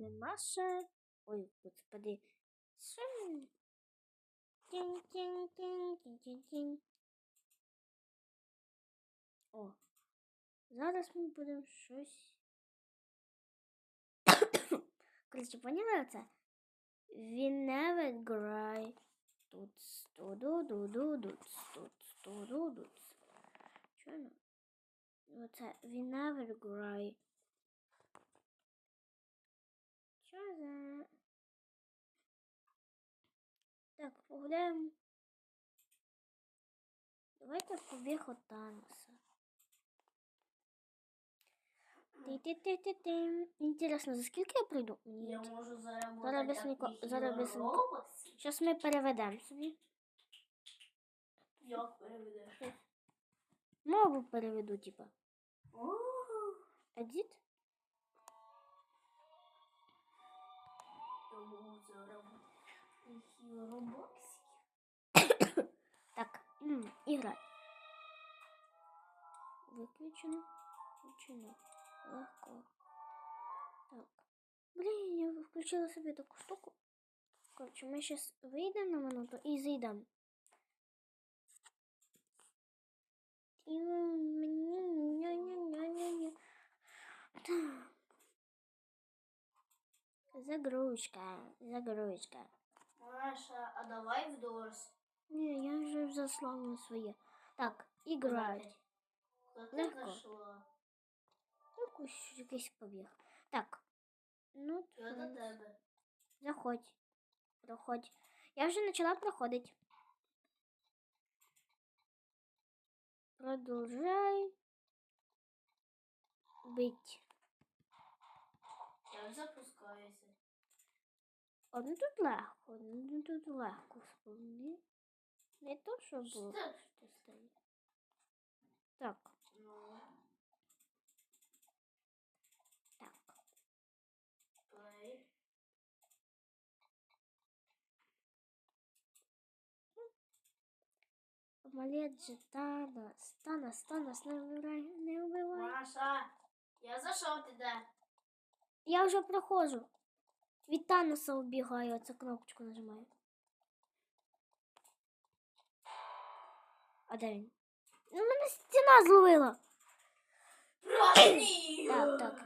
нема ще. Ой, господи. Що? він? Тінь-тінь-тінь-тінь-тінь-тінь. О, зараз ми будемо щось. Коротше, поняли це? We never cry. Тут студу ду ду тут тут студу тут. Що ну? Оце we never cry. Що за? Так, погуляємо. Давайте побіг от Таноса. Ти-ти-ти-ти-ти. Інтересно, за скільки я прийду? Ні. Я можу заработати. Зараз бисенько- зараз бисенько. Зараз ми переведемо собі. Як переведеш? Мову переведу, типа. Едіт? Так, играть. Выключено. Включено. Легко. Так. Блин, я включила себе такую штуку. Короче, мы сейчас выйдем на минуту и зайдем. И Загрузка, загрузка. Маша, а давай в Дорс. Ні, я вже заслала своє. Так, іграть. Хто ти Легко. зайшла? Якусь якийсь побіг. Так. Ну, Я до це- тебе. заходь. Проходь. Я вже почала проходити. Продовжай. Бить. Я запускаюся. О, ну тут легко, ну тут легко вспомни. Не то, що було. Що стоїть. Так, Ну, так. плей. Амалет же. Танос, Танос, не вбивай, не вбивай. Маша, я зайшов туди. Я вже проходжу Від Таноса убігаю, оцю кнопочку нажимаю. А де він? Ну, мене стіна зловила. Ні! Так, так.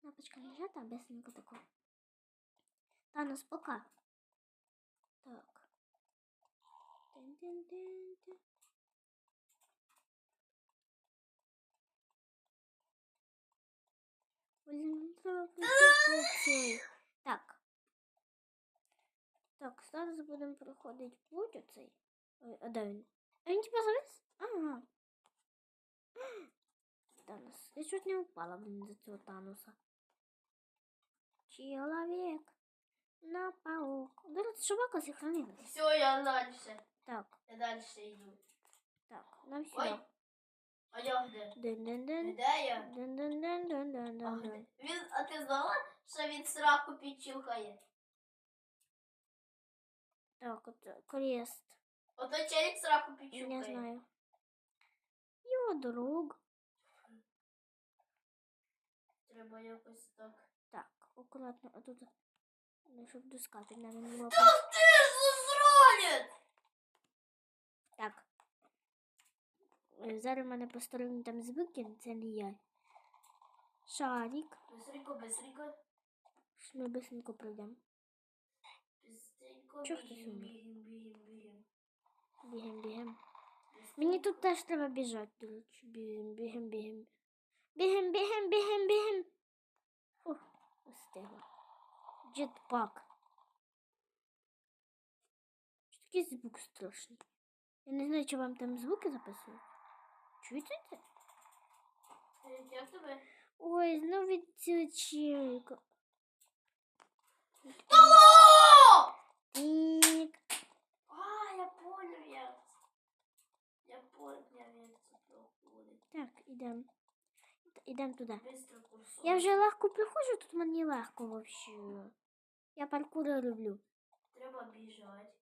Кнопочка нажата, а быстренько тако. Танос, пока. Так. Тин-тин-тин-тин. Блін, треба пройти оцей. Так. Так, зараз будемо проходити путь оцей. Ой, а де він? А він типа завис? Ага. Танос. Я чуть не упала, блин, за цього Тануса. Человек на паук. До речі, собака сохранилась. Все, я дальше. Так, Я дальше йду. так, на все. Ой. А я де? Дин-дин-дин. Де я? А, Дин-дин-дин-дин-дин-дин. де? Він, а ти знала, що він сраку підчухає? Так, от крест. Ото челік сраку підчухає. Не знаю. Його друг. Треба якось так. Так, акуратно, а тут, ну, щоб доска під нами не була. Та ти ж засранець! Так. Е, Зараз в мене посторонні там звуки, це не я. Шарик. Быстренько, быстренько. Що Ми быстренько пройдемо. Быстренько, Чого ти бігім, сумний? бігім, бігім, бігім. Бігем, бігем. Мені тут теж треба біжати, до речі. Бігем, бігем, бігем. Бігем, бігем, бігем, бігем. Ух, встигла. Джетпак. Що такий звук страшний? Я не знаю, чи вам там звуки записують. Чуєте це? Е, Як тебе? Ой, знову від цього челика. Алло! Тік. А, я понял, як. Я понял, як це проходить. Так, ідемо. Ідемо туди. Быстро курсор. Я вже легко приходжу, тут мені легко вообще. Я паркури люблю. Треба біжати.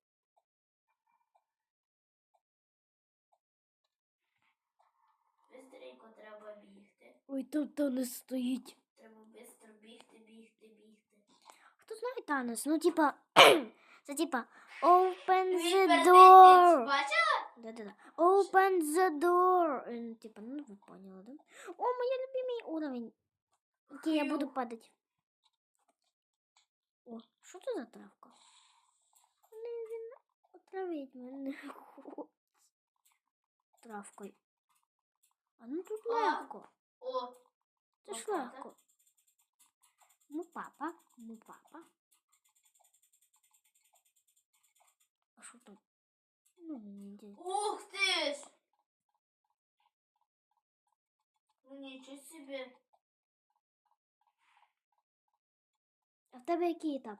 Ой, там то не стоїть. Треба быстро бігти. знаю танець. Ну, типа, це типа open the Випередити. door. Бачила? Да-да-да. Open the door. Е, ну, Типа, ну ви поняли, да? О, моя любимый уровень. Який я буду Хью. падать. О, що це за травка? Не, він отравить мене хоче. Травкою. А ну тут А. легко. О, Це ж легко. Ну, папа, ну, папа. А що тут? Ну, не дядь. ух ти ж! Ну нічого собі. А в тебе який етап?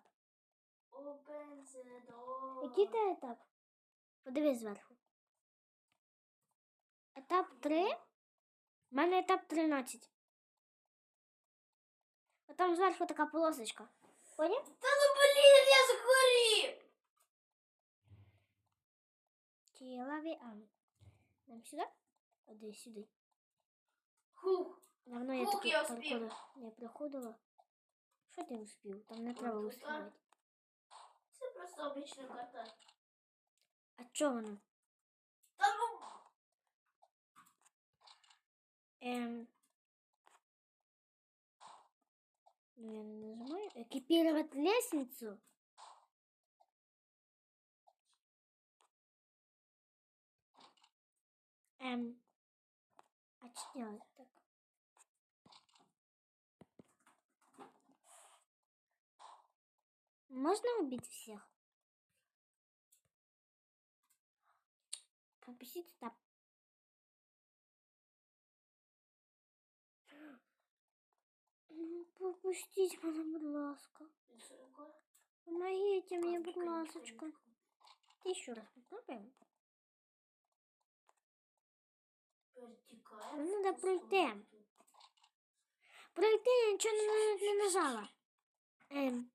Open the door. Який ти етап? Подивись зверху. Етап 3. У мене етап 13. А там зверху така полосочка. Поняв? Та ну блін, я згорів! Тілаві ам. Нам сюди? А де сюди? Хух. Давно я Ух, таки я успів. паркури не проходила. Що ти успів? Там не треба тут, а? успівати. Це просто обична карта. А чого воно? Эм... Ну, я нажимаю. Экипировать лестницу. Эм... А что делать так? Можно убить всех? Пропустить этап. Ну, Пропустіть мене, будь ласка. Помогите мне, будь ласочка. Еще раз попробуем. Перетікає. Ну, Надо пройти. Пройти я нічого не, не нажала. Ем.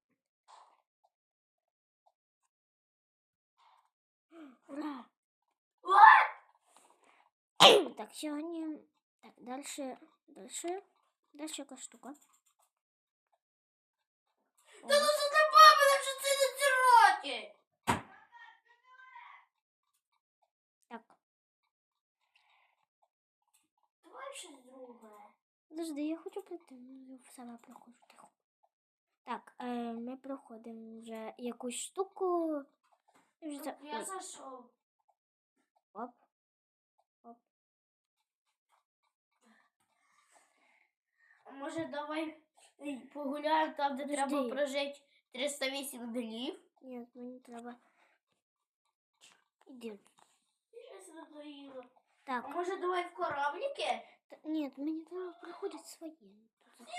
Ура! Так, сьогодні. Так, дальше. Дальше. Дальше яка штука. Подожди, я хочу пройти. Ну, я сама проходжу тихо. Так, е, ми проходимо вже якусь штуку. Я вже за- Так, я зайшов. Оп. Оп. А може давай погуляємо там, де треба прожити 308 днів? Ні, мені треба. Іди. Щось надоїло. А може давай в корабліки? т- ні, мені треба проходити своє. Тут за-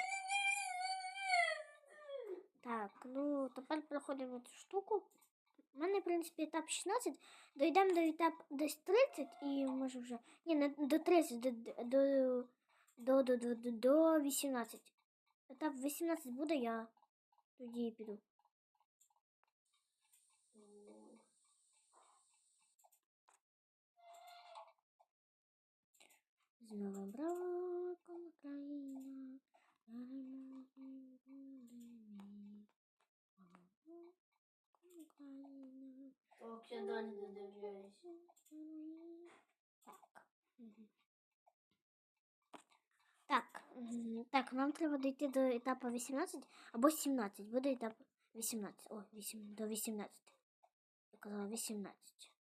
Так, ну тепер проходимо цю штуку. У мене, в принципі, етап 16. Дойдемо до етап десь 30 і може вже. Ні, не до 30, до, до, до, до, до, до, до 18. Етап 18 буде, я тоді піду. новим роком Україна. Україна. Так, я далі додивляюсь. Так. Мгм. Так, мгм. так, нам треба дійти до етапу 18 або 17. Буде етап 18. О, 8, до 18. Я казала 18.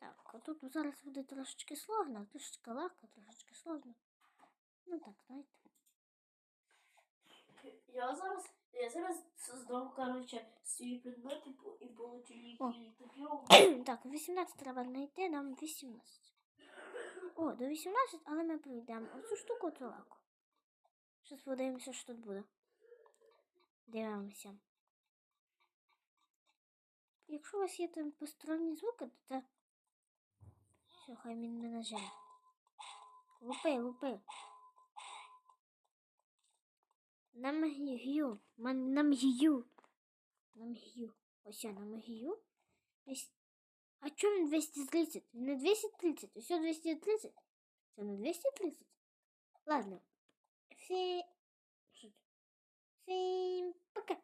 Так. Так, а тут зараз буде трошечки сложно, трошечки легко, трошечки сложно. Ну так, знаєте. Я зараз, я зараз создав, короче, свій предмет і, по- і получу такі Так, 18 треба знайти, нам 18. О, до 18, але ми пройдемо оцю штуку це легко. Зараз подивимося, що тут буде. Дивимося. Якщо у вас є там посторонні звуки, то це. Все, хай він не нажене. Лупи, лупи. Нам гію. Ман- Нам гію. Нам гію. Ось я нам гію. Десь а чому він 230? Він не 230, усе 230. Це не 230. Ладно. Всі... Всім пока.